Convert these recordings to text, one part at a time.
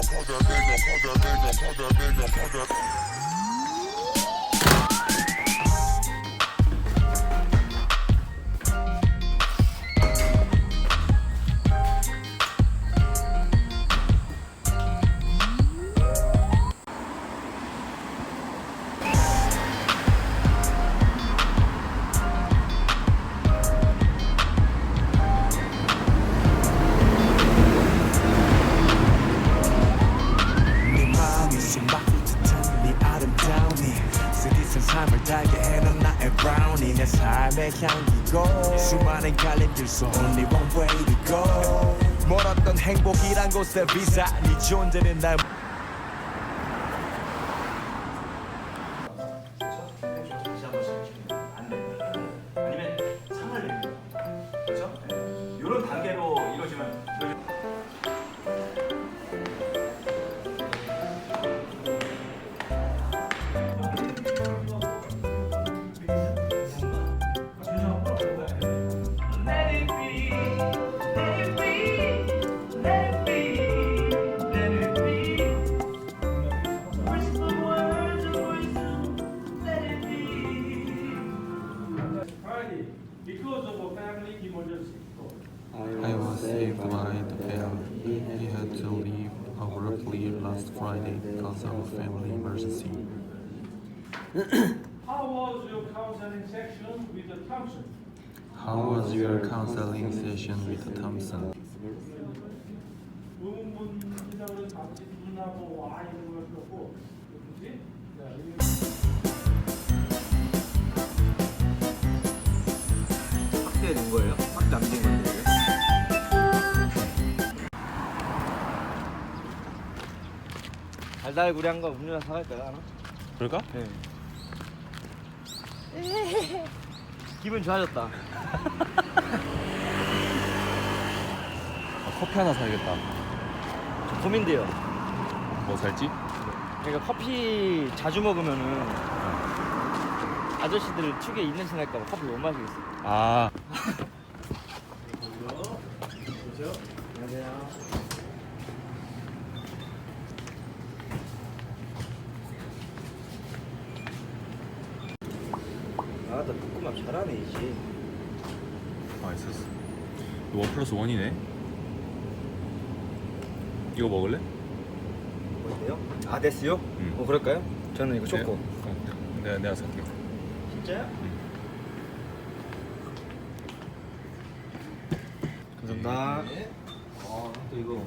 nigga, fuck that nigga, fuck that nigga, fuck that nigga, fuck that nigga. 속 only one way to go. 멀었던 행복이란 곳에 비사 네 존재는 날 last Friday because of a family emergency. How was your counseling section with the Thompson? How was your counseling session with Thompson? 의문문이라고 해서 같이 누나고 와 이런 걸 썼고 그지? 자, 이 확대해 놓은 거예요? 달달구리 한 거 음료나 사갈까요 하나? 그럴까? 네. 기분 좋아졌다. 커피 하나 사야겠다. 저 고민돼요. 뭐 살지? 그러니까 커피 자주 먹으면은 아저씨들 축에 입냄새 날까봐 커피 못 마시겠어. 아, 아, 나 잘하네 이제. 맛있었어. 원 플러스 원이네. 이거 먹을래? 어때요? 아, 됐어요? 응. 어, 그럴까요? 저는 이거 초코. 네. 어, 내가 내가 살게. 진짜요? 감사합니다. 어, 또 이거.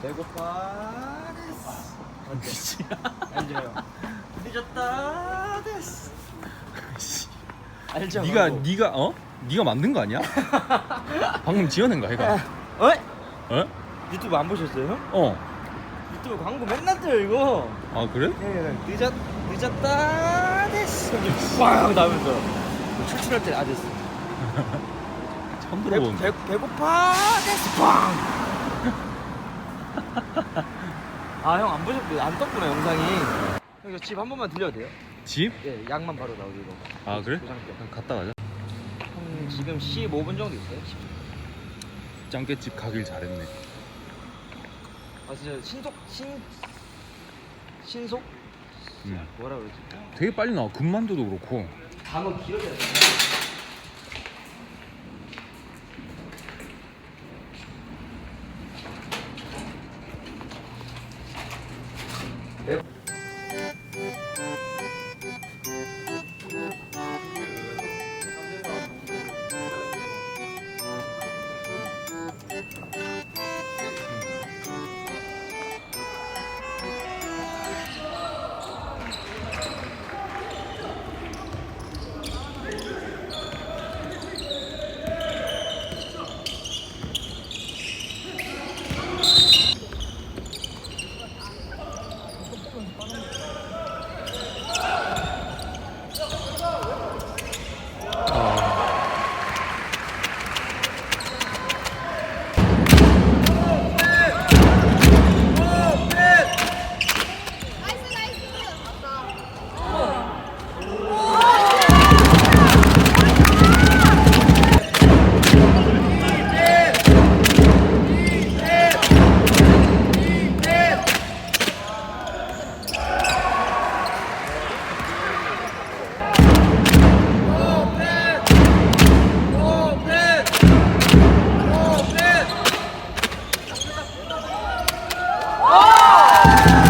배고파. 됐어. 알죠? 늦었다. 됐어. 알죠? 네가 그거? 네가 어? 네가 만든 거 아니야? 방금 지어낸 거 아이가? 어? 어? 유튜브 안 보셨어요? 어. 유튜브 광고 맨날 떠요 이거. 아 그래? 네, 늦었 늦었다 됐어. 꽝 나면서 출출할 때아 됐어. 처음 배, 들어본. 배, 배고파 됐어. 꽝. 아형 안 보셨어요? 안 떴구나 영상이. 형 이거 집 한 번만 들려도 돼요? 집? 예, 양만 바로 나오고 이거. 아 그래? 그럼 갔다 가자. 한 지금 15분 정도 있어요. 짱깨집 가길 잘했네. 아 진짜 신속 신 신속 음. 뭐라 그러지? 되게 빨리 나와. 군만두도 그렇고. 단어 길어져야 돼. Yeah!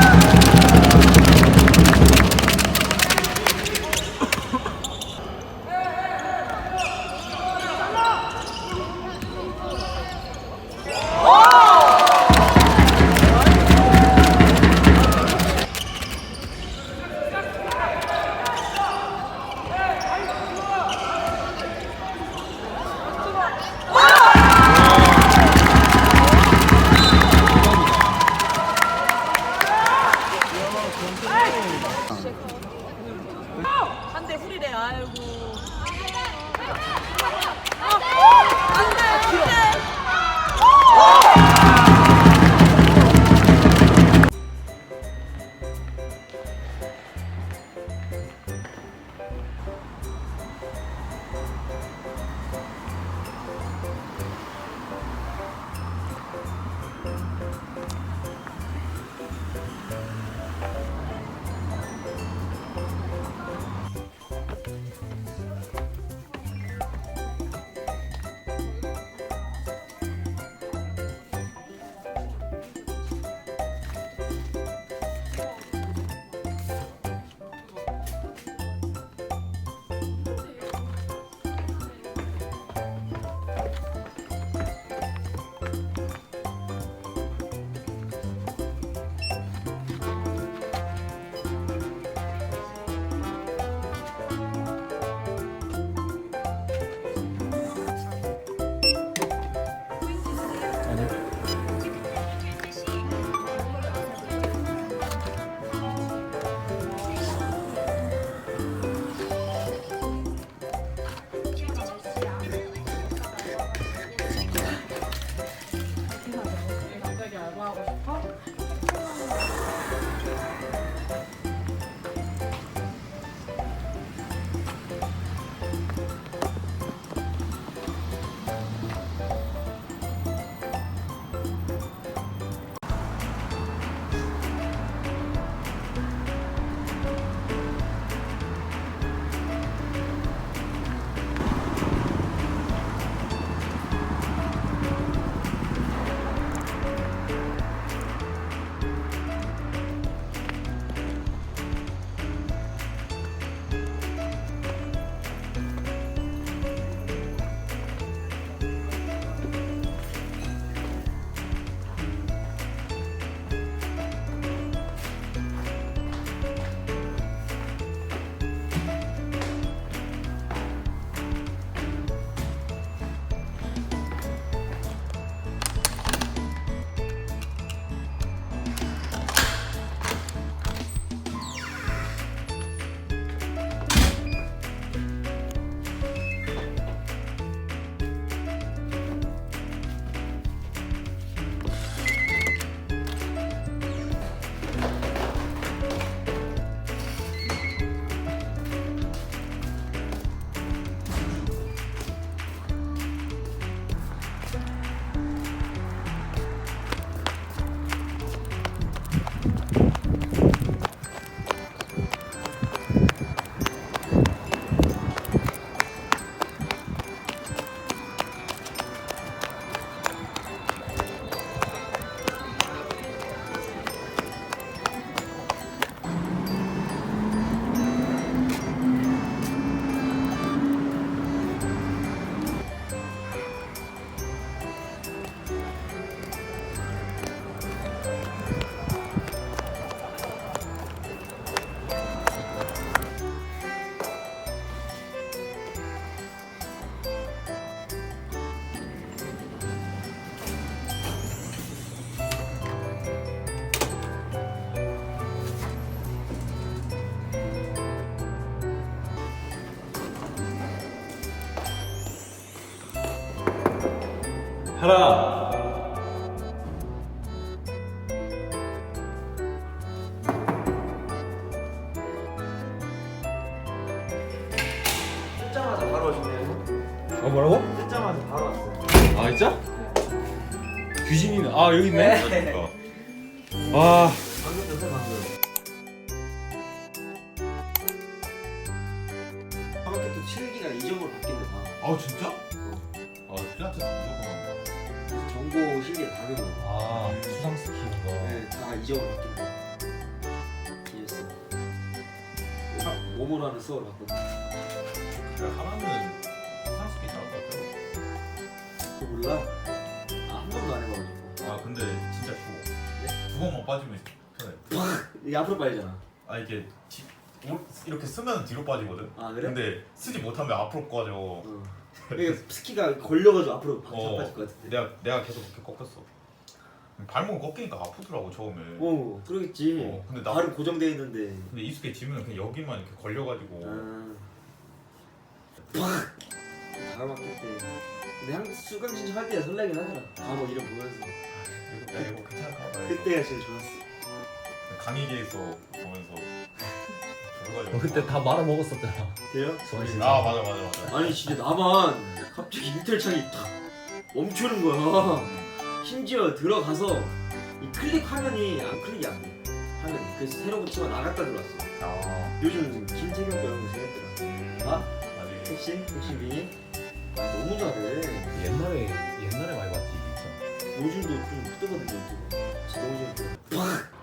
어 뭐라고? 뜯자마자 바로 왔어요. 아 진짜? 귀신이네 아 여기 있네 와 방금 요새 방금. 하마켓도 7기가 이점으로 바뀐대 다. 아 진짜? 아 필라테스 무조건. 정보 실기가 다르고. 아 수상 스키는 거. 네, 다 이적으로 바뀐다. 이해했어. 몸으로 하는 수업을 바꿨다. 하나는 몰라? 아, 한 번도 안 해봐가지고. 아 근데 진짜 쉬워. 두 번만 빠지면 편해. 이게 앞으로 빠지잖아. 아 이게 뒤, 오- 이렇게 쓰면 뒤로 빠지거든. 아 그래? 근데 쓰지 못하면 앞으로 빠져. 어. 이게 스키가 걸려가지고 앞으로 박 어. 빠질 것 같은데. 내가 내가 계속 그렇게 꺾였어. 발목 꺾이니까 아프더라고 처음에. 어, 그러겠지. 어, 근데 나- 발은 고정돼 있는데. 근데 익숙해지면 그냥 여기만 이렇게 걸려가지고. 아. 다 맞겠대. 근데 한 수강 신청할 때 설레긴 하더라. 과목 이름 보면서. 이거, 야, 이거 괜찮을까 봐. 그때가 제일 좋았어. 강의계에서 보면서. 어, 그때 다 말아 먹었었잖아. 돼요? 신청. 아 맞아 맞아 맞아. 아니 진짜 나만 갑자기 인텔창이 탁 멈추는 거야. 심지어 들어가서 이 클릭 화면이 안 클릭이 안 돼. 화면이. 그래서 새로 붙이고 나갔다 들어왔어. 아. 요즘 김태경 배우는 거 재밌더라. 아? 아직 택시? 택시 미니? 너무 잘해. 옛날에 옛날에 많이 봤지 진짜. 요즘도 좀 뜨거든요. 지금. 너무 잘해.